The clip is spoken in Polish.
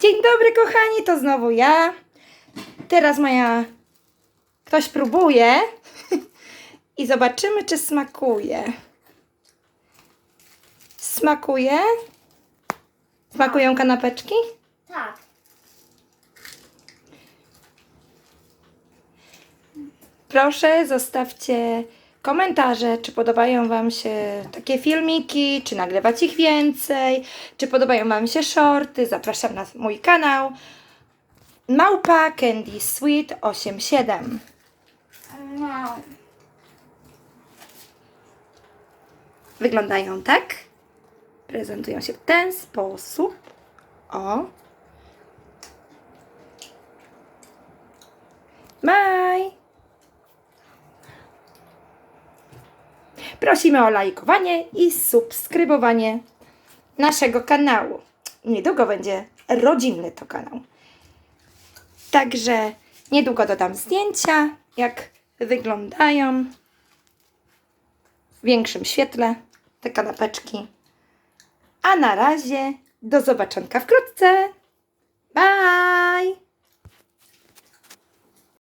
Dzień dobry, kochani, to znowu ja. Teraz moja. Ktoś próbuje. I zobaczymy, czy smakuje. Smakuje? Smakują kanapeczki? Tak. Proszę, zostawcie komentarze, czy podobają Wam się takie filmiki, czy nagrywać ich więcej, czy podobają Wam się shorty. Zapraszam na mój kanał. Małpa Candy Sweet 87. No. Wyglądają tak. Prezentują się w ten sposób. O. Bye. Prosimy o lajkowanie i subskrybowanie naszego kanału. Niedługo będzie rodzinny to kanał. Także niedługo dodam zdjęcia, jak wyglądają w większym świetle te kanapeczki. A na razie do zobaczonka wkrótce. Bye!